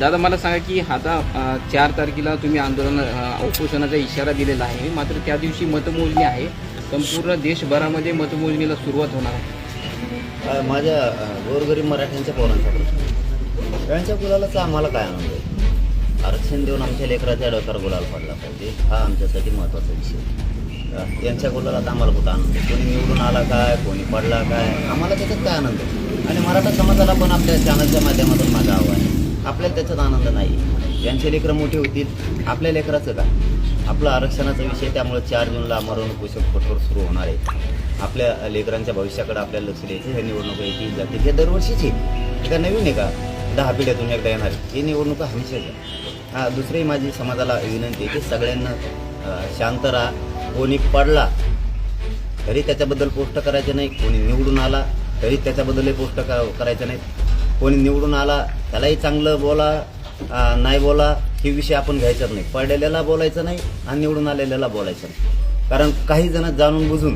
दादा मला सांगा की आता चार तारखेला तुम्ही आंदोलन उपोषणाचा इशारा दिलेला आहे. मात्र त्या दिवशी मतमोजणी आहे. संपूर्ण देशभरामध्ये मतमोजणीला सुरुवात होणार आहे. माझ्या गोरगरीब मराठ्यांच्या पोरांचा प्रश्न त्यांच्या गुलालाचा आम्हाला काय आनंद आहे? आरक्षण देऊन आमच्या लेकराच्या डोक्यावर गुलाल पडला पाहिजे. हा आमच्यासाठी महत्त्वाचा विषय यांच्या गुलालाचा आम्हाला कुठं आनंद आहे? कोणी निवडून आला काय? कोणी पडला काय? आम्हाला त्याच्यात काय आनंद आहे? आणि मराठा समाजाला पण आपल्या चॅनलच्या माध्यमातून माझं आव्हान आहे. आपल्याला त्याच्यात आनंद नाही. यांचे लेकरं मोठे होतील. आपल्या लेकराचं काय? आपला आरक्षणाचा विषय त्यामुळे चार जूनला मरण पोषक कठोर सुरू होणार आहे. आपल्या लेकरांच्या भविष्याकडे आपल्याला लक्ष द्यायचं हे निवडणूक येतील जातील हे दरवर्षीची हे काय नवीन आहे का? दहा पिढ्यातून एकदा येणार ही निवडणुका हमेशाच्या हां दुसरी माझी समाजाला विनंती आहे की सगळ्यांना शांत राहा. कोणी पडला तरी त्याच्याबद्दल पोस्ट करायचे नाही. कोणी निवडून आला तरी त्याच्याबद्दलही पोस्ट करायचं नाही कोणी निवडून आला त्यालाही चांगलं बोला नाही बोला हे विषय आपण घ्यायचाच नाही. पडलेल्याला बोलायचं नाही आणि निवडून आलेल्याला बोलायचं नाही. कारण काही जण जाणून बुजून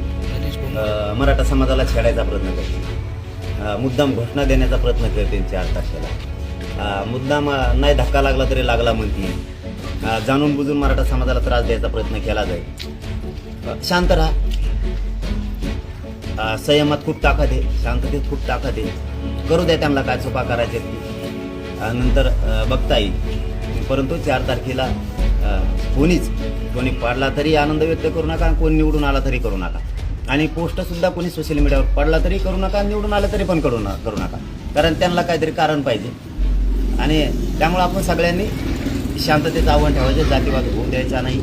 मराठा समाजाला छेडायचा प्रयत्न करते मुद्दाम घोषणा देण्याचा प्रयत्न करते चार तारखेला. मुद्दाम नाही धक्का लागला तरी लागला म्हणते जाणून बुजून मराठा समाजाला त्रास द्यायचा प्रयत्न केला जाईल. शांत राहा. संयमात खूप ताकद आहे शांततेत खूप ताकद आहे. करू द्या त्यांना काय चुका करायचे नंतर बघता येईल परंतु चार तारखेला कोणीच कोणी पाडला तरी आनंद व्यक्त करू नका कोणी निवडून आला तरी करू नका. आणि पोस्टसुद्धा कोणी सोशल मीडियावर पडला तरी करू नका निवडून आलं तरी पण करू न करू नका. कारण त्यांना काहीतरी कारण पाहिजे. आणि त्यामुळं आपण सगळ्यांनी शांततेचं आव्हान ठेवायचं जातीवाद होऊ द्यायचा नाही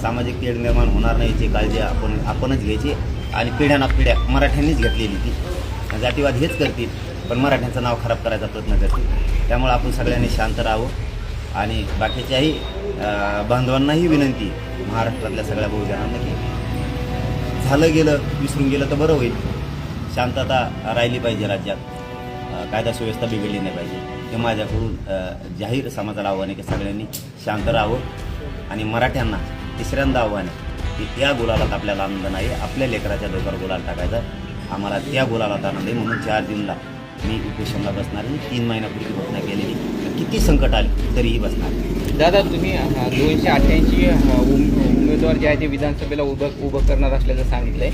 सामाजिक तेढ निर्माण होणार नाही याची काळजी आपण आपणच घ्यायची आणि पिढ्याना पिढ्या मराठ्यांनीच घेतलेली ती. जातीवाद हेच करतील. पण मराठ्यांचं नाव खराब करायचा प्रयत्न करतील. त्यामुळे आपण सगळ्यांनी शांत राहावं आणि बाकीच्याही बांधवांनाही विनंती महाराष्ट्रातल्या सगळ्या बहुजनांना की झालं गेलं विसरून गेलं तर बरं होईल. शांतता राहिली पाहिजे राज्यात. कायदा सुव्यवस्था बिघडली नाही पाहिजे. हे माझ्याकडून जाहीर समाजाला आव्हान आहे की सगळ्यांनी शांत राहावं आणि मराठ्यांना तिसऱ्यांदा आव्हान आहे की त्या गुलालात आपल्याला आनंद नाही आपल्या लेकराच्या डोक्यावर गुलाल टाकायचा. आम्हाला त्या गुलालात आनंद आहे म्हणून चार जूनला मी उपोषणला बसणार आहे. तीन महिन्यापूर्वी घोषणा केलेली किती संकट आली तरीही बसणार दादा तुम्ही दोनशे अठ्ठ्याऐंशी उमेदवार जे आहे ते विधानसभेला उभं उभं करणार असल्याचं सांगितलंय.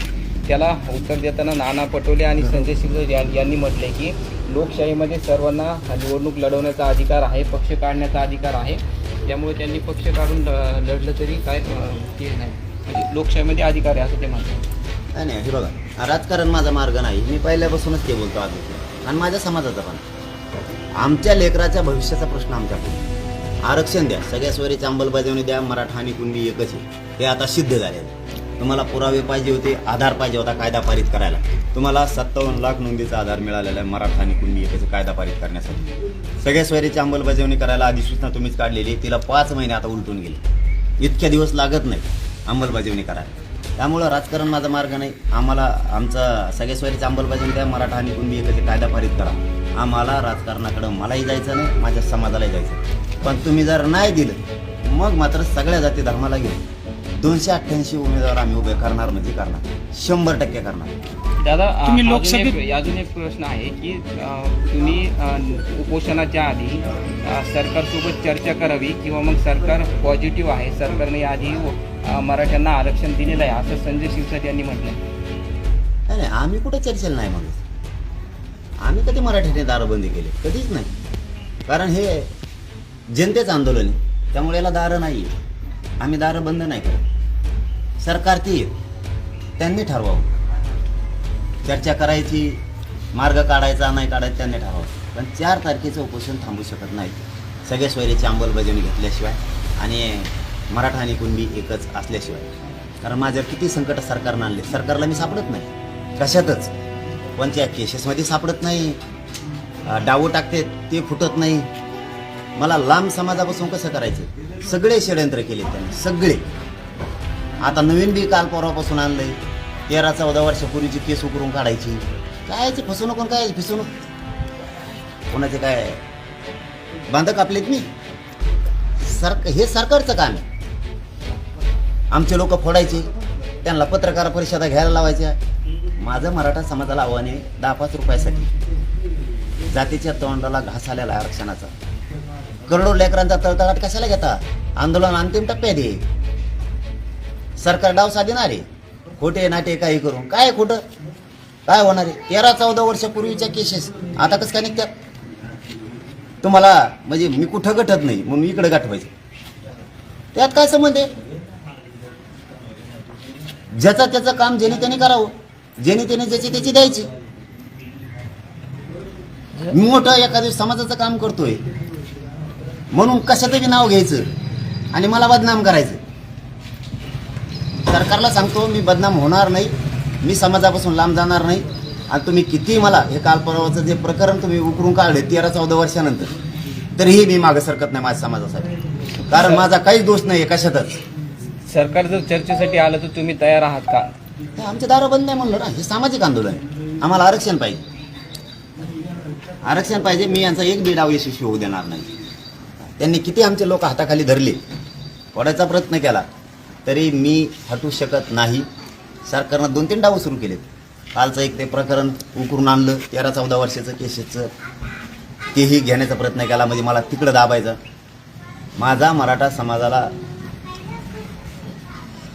त्याला उत्तर देताना नाना पटोले आणि संजय या- यांनी म्हटलंय की लोकशाहीमध्ये सर्वांना निवडणूक लढवण्याचा अधिकार आहे पक्ष काढण्याचा अधिकार आहे. त्यामुळे त्यांनी पक्ष काढून ल- लढलं तरी काय ते नाही. म्हणजे लोकशाहीमध्ये अधिकार आहे असं ते म्हणतात. नाही नाही हे बघा. राजकारण माझा मार्ग नाही. मी पहिल्यापासूनच ते बोलतो आज आणि माझ्या समाजाचा पण. आमच्या लेकराच्या भविष्याचा प्रश्न आमच्याकडे. आरक्षण द्या. सगळ्या स्वरीची अंमलबजावणी द्या. मराठा आणि कुणबी एकच आहे. हे आता सिद्ध झाले तुम्हाला पुरावे पाहिजे होते आधार पाहिजे होता कायदा पारित करायला. तुम्हाला सत्तावन्न लाख नोंदीचा आधार मिळालेला आहे मराठा आणि कुणबी एकच कायदा पारित करण्यासाठी. सगळ्या स्वरीची अंमलबजावणी करायला अधिसूचना तुम्हीच काढलेली तिला पाच महिने आता उलटून गेले. इतक्या दिवस लागत नाही अंमलबजावणी करायला. त्यामुळं राजकारण माझा मार्ग नाही. आम्हाला आमचा सगळ्या स्वरीची अंमलबजावणी द्या मराठा आणि कुणबी एकच कायदा पारित करा. आम्हाला राजकारणाकडं मलाही जायचं नाही माझ्या समाजालाही जायचं. पण तुम्ही जर नाही दिलं मग मात्र सगळ्या जाती धर्माला घेऊन दोनशे अठ्ठ्याऐंशी उमेदवार आम्ही उभे करणार म्हणजे करणार. शंभर टक्के करणार. दादा तुम्ही अजून लोकसभेत- एक- अजून एक प्रश्न आहे की तुम्ही उपोषणाच्या आधी सरकारसोबत चर्चा करावी किंवा मग सरकार पॉझिटिव्ह आहे सरकारने आधी मराठ्यांना आरक्षण दिलेलं आहे असं संजय शिरसाट यांनी म्हटलं नाही नाही आम्ही कुठं चर्चेला नाही म्हणत. आम्ही कधी मराठीने दारबंदी केली? कधीच नाही. कारण हे जनतेचं आंदोलन आहे. त्यामुळे याला दारं नाही आम्ही दारं बंद नाही करत. सरकार ती त्यांनी ठरवावं. चर्चा करायची मार्ग काढायचा नाही काढायचा त्यांनी ठरवावं. पण चार तारखेचं उपोषण थांबू शकत नाही. सगळ्या स्वैरीची अंमलबजावणी घेतल्याशिवाय. आणि मराठा आणि कुणबी एकच असल्याशिवाय. कारण माझ्यावर किती संकट सरकारनं आणले सरकारला मी सापडत नाही. कशातच? पण त्या केसेसमध्ये सापडत नाही. डावू डावं टाकते ते फुटत नाही. मला लांब समाजापासून कसं करायचं? सगळे षडयंत्र केले त्यांनी सगळे. आता नवीन बी काल परवापासून आणलंय. तेरा चौदा वर्षापूर्वीची केस उकरून काढायची. काय फसवणूक काय फसवणूक कोणाचे काय? बांध कापलेत मी. सर हे सरकारचं काम आहे. आमचे लोक फोडायचे. त्यांना पत्रकार परिषदा घ्यायला लावायच्या. माझं मराठा समाजाला आव्हान आहे दहा पाच रुपयासाठी. जातीच्या तोंडाला घास आलेला आहे आरक्षणाचा. करोडो लेकरांचा तळतळाट कशाला घेता? आंदोलन अंतिम टप्प्यात आहे. सरकार डाव साधणार आहे. खोटे नाटे काही करून. काय खोटं? काय होणार आहे? तेरा चौदा वर्षापूर्वीच्या केसेस आता कसं काय निघतात? तुम्हाला म्हणजे मी कुठं गटत नाही म्हणून इकडे गाठवायचं. त्यात काय संबंध आहे? ज्याचं त्याचं काम ज्याने त्याने करावं ज्याने त्याने ज्याची त्याची द्यायची. मी मोठं एखाद्या समाजाचं काम करतोय म्हणून कशातही नाव घ्यायचं आणि मला बदनाम करायचं. सरकारला सांगतो मी बदनाम होणार नाही मी समाजापासून लांब जाणार नाही. आणि तुम्ही किती मला हे काल परवाचं जे प्रकरण तुम्ही उकरून काढले तेरा चौदा वर्षानंतर तरीही मी मागे सरकत नाही माझ्या समाजासाठी. कारण माझा काहीच दोष नाही कशातच. सरकार जर चर्चेसाठी आलं तर तुम्ही तयार आहात का? आमचे दारो बंद नाही म्हणलं ना हे सामाजिक आंदोलन आहे. आम्हाला आरक्षण पाहिजे. आरक्षण पाहिजे मी यांचा एक बी डाव यशस्वी होऊ देणार नाही. त्यांनी किती आमचे लोक हाताखाली धरले पडायचा प्रयत्न केला तरी मी हटू शकत नाही. सरकारनं दोन तीन डाव सुरू केलेत. कालचं एक ते प्रकरण उकरून आणलं तेरा चौदा वर्षाचं केसेसचं तेही घेण्याचा प्रयत्न केला म्हणजे मला तिकडं दाबायचं. माझा मराठा समाजाला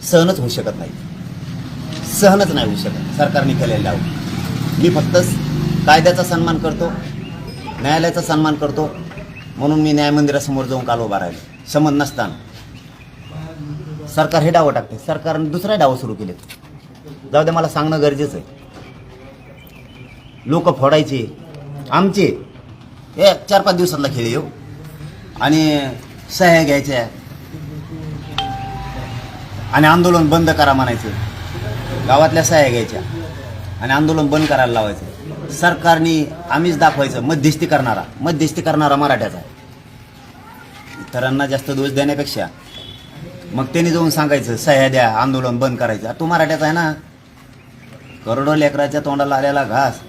सहनच होऊ शकत नाही. सहनच नाही होऊ शकत. सरकारने केलेलं डाव मी फक्त कायद्याचा सन्मान करतो न्यायालयाचा सन्मान करतो म्हणून मी न्याय मंदिरासमोर जाऊन काल उभा राहिलो. समज नसताना. सरकार हे डावं टाकते. सरकारने दुसरा डाव सुरू केलेत. जाऊ दे मला सांगणं गरजेचं आहे. लोक फोडायचे. आमचे. हे चार पाच दिवसातला खेळ येऊ हो. आणि सह्या घ्यायच्या. आणि आंदोलन बंद करा म्हणायचं. गावातल्या सह्या घ्यायच्या आणि आंदोलन बंद करायला लावायचं. सरकारने आम्हीच दाखवायचं मध्यस्थी करणारा मध्यस्थी करणारा मराठ्याचा. इतरांना जास्त दोष देण्यापेक्षा मग त्यांनी जाऊन सांगायचं सह्या द्या आंदोलन बंद करायचं. तो मराठ्याचा आहे ना. करोडो लेकराच्या तोंडाला आलेला घास.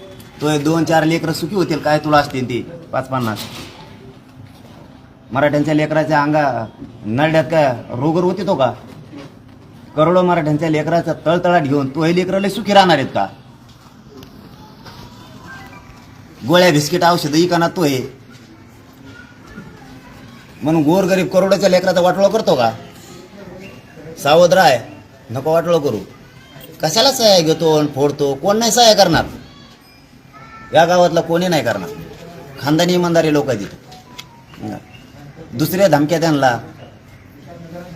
तो दोन चार लेकरं सुखी होतील काय तुला असतील ती? पाच पन्नास. मराठ्यांच्या लेकराच्या अंगा नरड्यात काय रोगर होते तो का? करोडो मराठ्यांच्या लेकराचा तळतळाट घेऊन तो हे लेकरं लय सुखी राहणार आहेत का? गोळ्या बिस्किट औषध इकाना तो हे. म्हणून गोरगरीब करोडाच्या लेकराचा वाटोळा करतो का? सावध राय नको वाटोळा करू. कशाला सहाय्य घेतो आणि फोडतो? कोण नाही सहाय्य करणार? या गावातला कोणी नाही करणार? खानदानी इमानदारी लोक तिथे. दुसऱ्या धमक्या त्यांना.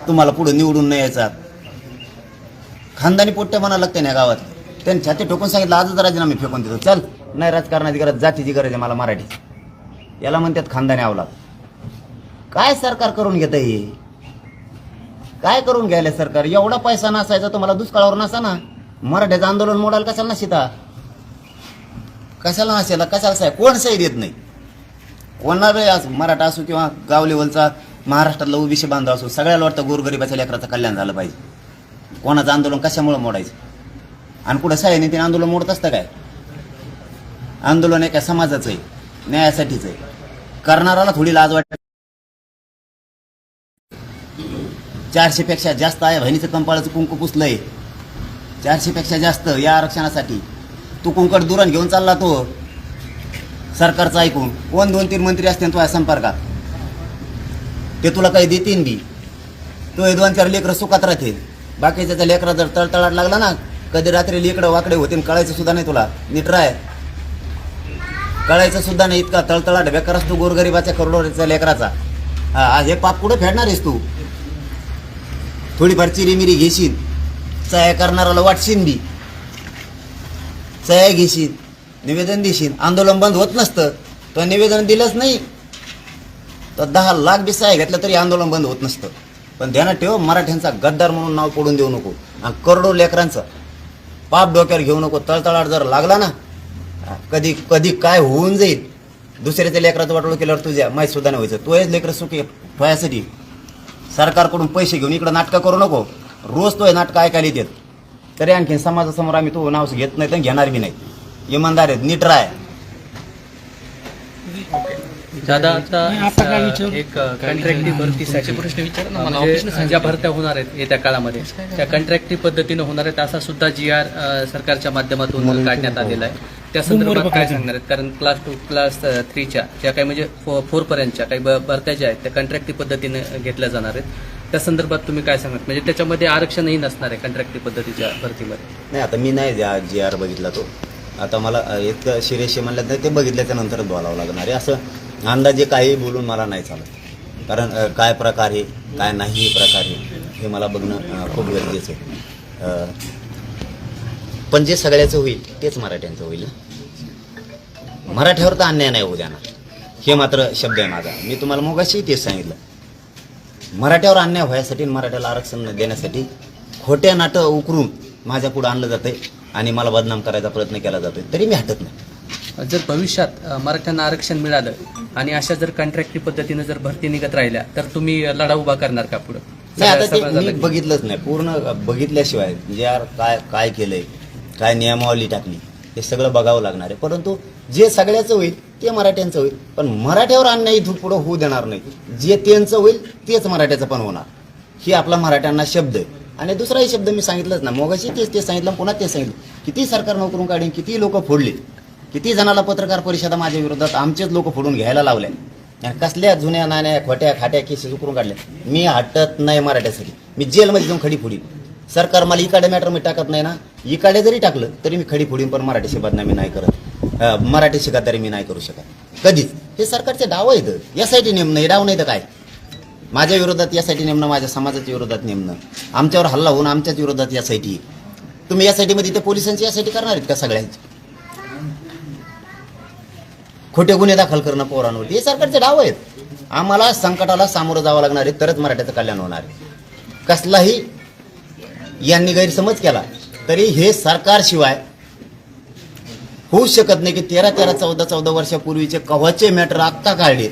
तुम्हाला पुढे निवडून नाही यायचा. खानदानी पोट्टे म्हणायला लागते ना गावात. त्यांनी छाती ठोकून सांगितलं आजच राजीनामे फेकून देतो. चल. नाही राजकारणाची गरज जातीची गरज आहे मला मराठी. याला म्हणतात खानदानी आवला काय सरकार करून घेत हे? काय करून घ्यायला सरकार? एवढा पैसा नसायचा तुम्हाला दुष्काळावर नसा ना. मराठ्याचं आंदोलन मोडायला कशाला नशिता? कशाला नसेल कशाला साहेब? कोण सही देत नाही? कोणाला असो मराठा असो किंवा गाव लेवलचा महाराष्ट्रातला ओबीसी बांधव असो सगळ्याला वाटतं गोरगरिबाच्या लेकराचं कल्याण झालं पाहिजे. कोणाचं आंदोलन कशामुळे मोडायचं? आणि कुठं साहेब ते आंदोलन मोडत असतं काय? आंदोलन एका समाजाचं आहे न्यायासाठीच आहे. करणाराला थोडी लाज वाटते. चारशे पेक्षा जास्त आहे बहिणीचं कंपाळाचं कुंकू पुसलंय. चारशे पेक्षा जास्त या आरक्षणासाठी. तू कुंकड दुरण घेऊन चालला तो. सरकारचं ऐकून. कोण दोन तीन मंत्री असते तुझ्या संपर्कात? ते तुला काही देतीन बी. तो हे दोन चार लेकरं सुखात राहतील. बाकीच्या त्या लेकरा जर तळतळाट लागला ना कधी रात्री लेकडं वाकडे होतील कळायचं सुद्धा नाही तुला. नीट राय कळायचं सुद्धा नाही इतका तळतळाट बेकार असतो गोरगरिबाच्या करोडोच्या लेकराचा. हा आज हे पाप कुठं फेडणार आहेस तू? थोडीफार चिरीमिरी घेशील. सहाय्य करणाराला वाटशीन बी. सहाय्य घेशील निवेदन देशील. आंदोलन बंद होत नसतं. तो निवेदन दिलंच नाही. तर दहा लाख बी सहाय्य घेतलं तरी आंदोलन बंद होत नसतं. पण ध्यानात ठेव मराठ्यांचा गद्दार म्हणून नाव पडून देऊ नको. आणि करोडो लेकरांचं पाप डोक्यावर घेऊ नको. तळतळाट जर लागला ना कधी कधी काय होऊन जाईल. दुसऱ्याच्या लेकराचं वाटोळ केल्यावर तुझ्या माहीत सुद्धा नाही व्हायचं. तो हेच लेकरं सुखी व्हायसाठी सरकारकडून पैसे घेऊन इकडं नाटकं करू नको. रोज तो नाटकं ऐकायला येतात. तरी आणखीन समाजासमोर आम्ही तो नाव घेत नाही तर घेणार बी नाही. इमानदार आहेत नीट राय दादा आता? एक कॉन्ट्रॅक्टी भरतीसाठी प्रश्न विचार म्हणजे ज्या भरत्या होणार आहेत येत्या काळामध्ये त्या कॉन्ट्रॅक्टी पद्धतीनं होणार आहेत असा सुद्धा जी आर सरकारच्या माध्यमातून काढण्यात आलेला आहे. त्या संदर्भात काय सांगणार आहेत? कारण क्लास टू क्लास थ्रीच्या ज्या काही म्हणजे फोर पर्यंतच्या काही भरत्या ज्या आहेत त्या कंट्रॅक्टी पद्धतीने घेतल्या जाणार आहेत. त्या संदर्भात तुम्ही काय सांगणार? म्हणजे त्याच्यामध्ये आरक्षणही नसणार आहे कंट्रॅक्टी पद्धतीच्या भरतीमध्ये. नाही आता मी नाही जी आर बघितला तो. आता मला इतकं शिरेशी म्हणलं तर ते बघितल्याच्या नंतरच बोलावं लागणार आहे. असं अंदाजे काही बोलून मला नाही चालत. कारण काय प्रकार आहे काय नाही प्रकार आहे हे मला बघणं खूप गरजेचं आहे. पण जे सगळ्याचं होईल तेच मराठ्यांचं होईल मराठ्यावर तर अन्याय नाही होऊ देणार. हे मात्र शब्द आहे माझा. मी तुम्हाला मोगाशी तेच सांगितलं. मराठ्यावर अन्याय व्हायसाठी मराठ्याला आरक्षण देण्यासाठी खोट्या नाटं उकरून माझ्या पुढं आणलं जातं आणि मला बदनाम करायचा प्रयत्न केला जातो तरी मी हटत नाही. जर भविष्यात मराठ्यांना आरक्षण मिळालं आणि अशा जर कंट्रॅक्टी पद्धतीने जर भरती निघत राहिल्या तर तुम्ही लढा उभा करणार का पुढे? नाही आता ते मी बघितलंच नाही. पूर्ण बघितल्याशिवाय जे यार काय काय केलंय काय नियमावली टाकली हे सगळं बघावं लागणार आहे. परंतु जे सगळ्याचं होईल ते मराठ्यांचं होईल. पण मराठ्यावर अन्याय इथून पुढं होऊ देणार नाही. जे त्यांचं होईल तेच मराठ्याचं पण होणार. ही आपला मराठ्यांना शब्द आहे. आणि दुसराही शब्द मी सांगितलंच ना मोगाशी तेच ते सांगितलं पुन्हा तेच सांगितलं. किती सरकार नोकरून काढीन किती लोक फोडले किती जणाला पत्रकार परिषदा माझ्या विरोधात आमचेच लोक फोडून घ्यायला लावले. आणि कसल्या जुन्या नाण्या खोट्या खाट्या केसेस उकरून काढल्या मी हटत नाही मराठ्यासाठी. मी जेलमध्ये जाऊन खडी फोडीन. सरकार मला इकडे मॅटर मी टाकत नाही ना. इकडे जरी टाकलं तरी मी खडी फोडीन पण मराठीशी बदनामी नाही करत. मराठी शिका तरी मी नाही करू शकत. कधीच. हे सरकारचे डाव आहेत. यासाठी नेमणं हे डाव नाही तर काय? माझ्या विरोधात यासाठी नेमणं माझ्या समाजाच्या विरोधात नेमणं. आमच्यावर हल्ला होऊन आमच्याच विरोधात यासाठी. तुम्ही यासाठी मध्ये ते पोलिसांची यासाठी करणार आहेत का सगळ्यांची? खोटे गुन्हे दाखल करणं पोरांवरती. हे सरकारचे डाव आहेत. आम्हाला संकटाला सामोरं जावं लागणार आहे तरच मराठ्याचं कल्याण होणार आहे. कसलाही यांनी गैरसमज केला तरी हे सरकारशिवाय होऊ शकत नाही की तेरा तेरा चौदा चौदा वर्षापूर्वीचे कव्हाचे मॅटर आत्ता काढले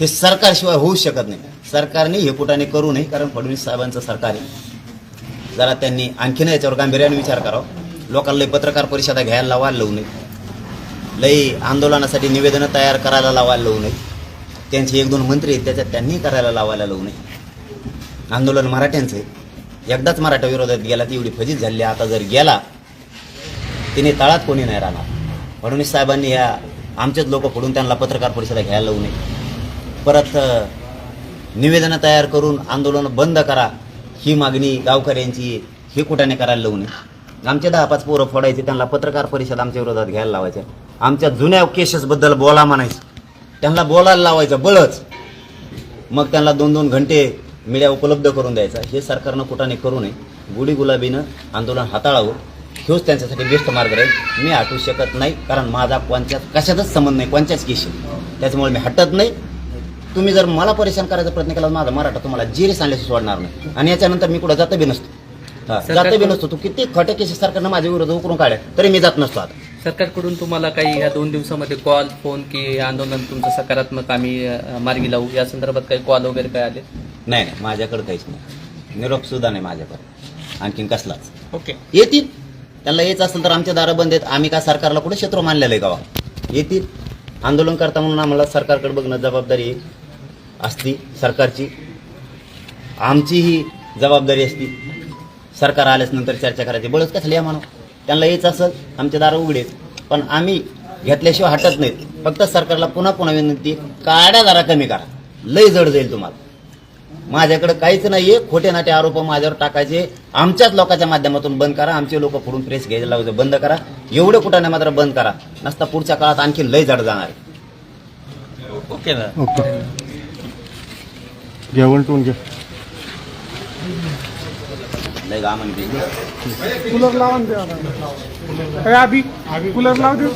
हे सरकारशिवाय होऊ शकत नाही. सरकारने हे कुठाने करू नये कारण फडणवीस साहेबांचं सरकार आहे. जरा त्यांनी आणखीन याच्यावर गांभीर्याने विचार करावा. लोकांना पत्रकार परिषदा घ्यायला लावायला लावू नये. लई आंदोलनासाठी निवेदनं तयार करायला लावायला लावू नये. त्यांचे एक दोन मंत्री आहेत त्याच्यात त्यांनी करायला लावायला लावू नये. आंदोलन मराठ्यांचं आहे. एकदाच मराठा विरोधात गेला ती एवढी फजित झाली. आता जर गेला तिने तळात कोणी नाही राहणार. फडणवीस साहेबांनी ह्या आमचेच लोक पडून त्यांना पत्रकार परिषदा घ्यायला लावू नये. परत निवेदनं तयार करून आंदोलन बंद करा. ही मागणी गावकऱ्यांची हे कुठाने करायला लावू नये. आमचे दहा पाच पोरं फोडायचे त्यांना पत्रकार परिषद आमच्या विरोधात घ्यायला लावायच्या आमच्या जुन्या केसेसबद्दल बोला म्हणायचं. त्यांना बोलायला लावायचं बळच. मग त्यांना दोन दोन घंटे मीडिया उपलब्ध करून द्यायचा. हे सरकारनं कुठाने करू नये. गुढी गुलाबीनं आंदोलन हाताळावं. ह्योच त्यांच्यासाठी बेस्ट मार्ग राहील. मी हटू शकत नाही कारण माझा कोणत्याच कशातच संबंध नाही कोणत्याच केशी. त्याच्यामुळे मी हटत नाही. तुम्ही जर मला परेशान करायचा प्रयत्न केला माझा मराठा तुम्हाला जिरे सांगल्याशी सोडणार नाही. आणि याच्यानंतर मी कुठं जातं बी नसतो जातं बी नसतो. तू किती खोट्या केसेस सरकारनं माझ्या विरोधात उकरून काढ्या तरी मी जात नसतो आता. सरकारकडून तुम्हाला काही या दोन दिवसामध्ये कॉल फोन की हे आंदोलन तुमचं सकारात्मक आम्ही अ, मार्गी लावू? या संदर्भात काही कॉल वगैरे काय आले? नाही नाही. माझ्याकडे काहीच नाही. निरोप सुद्धा नाही माझ्याकडे. आणखीन कसलाच. ओके. येतील. त्यांना यायचं असेल तर आमच्या दारं बंद आहेत. आम्ही काय सरकारला कुठे क्षेत्र मानलेलं आहे गावा येतील. आंदोलन करता म्हणून आम्हाला सरकारकडे बघणं जबाबदारी असती सरकारची. आमची ही जबाबदारी असती. सरकार आल्याच नंतर चर्चा करायची. बळच कसली या म्हणून त्यांना यायचं असेल आमच्या दारं उघडे आहेत. पण आम्ही घेतल्याशिवाय हटत नाहीत. फक्त सरकारला पुन्हा पुन्हा विनंती काड्या जरा कमी करा. लय जड जाईल तुम्हाला. माझ्याकडे काहीच नाहीये. खोटे नाटे आरोप माझ्यावर टाकायचे. आमच्याच लोकांच्या माध्यमातून बंद करा. आमचे लोक फोडून प्रेस घ्यायला लावायचं बंद करा. एवढं कुठं नाही मात्र बंद करा. नसता पुढच्या काळात आणखी लय जड जाणार आहे. ओके ना. ओके. जेवण टून घे लय गामन बी कूलर लावा ना ते आता. ए, अभी कूलर लाव दे.